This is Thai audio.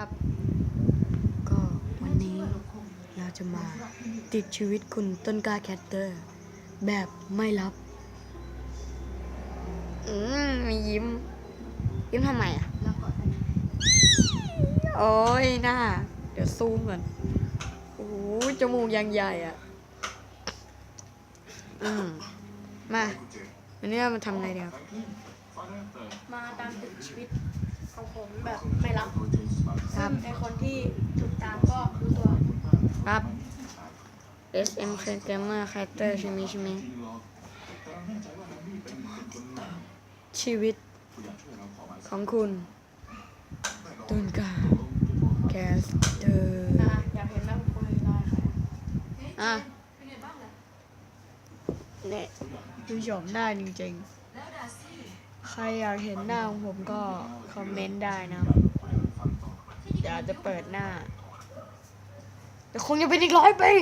ครับ ก็วันนี้เราจะมาติดชีวิตคุณต้นกล้าแคทเตอร์ แบบไม่รับ อืมมียิ้ม ยิ้มทำไมอะ โอ้ยหน้า เดี๋ยวซูมก่อน โอ้โหจมูกยังใหญ่อะ อืม มาวันนี้เรามาทำอะไรเดียวมาตามติดชีวิตของผมแบบไม่รับครับในคน ที่ถูกตามก็รู้ตัวครับ SM k Gamer Character ใช่ไหมใช่ไหมชีวิตของคุณตุนกาแคสเตอร์นะอยากเห็นไหมผมคุยได้ใครอะเนี่ยดูชมหน้าจริงๆ ใครอยากเห็นหน้าของผมก็คอมเมนต์ได้นะครับ เดี๋ยวจะเปิดหน้า แต่คงจะเป็นอีกร้อยปี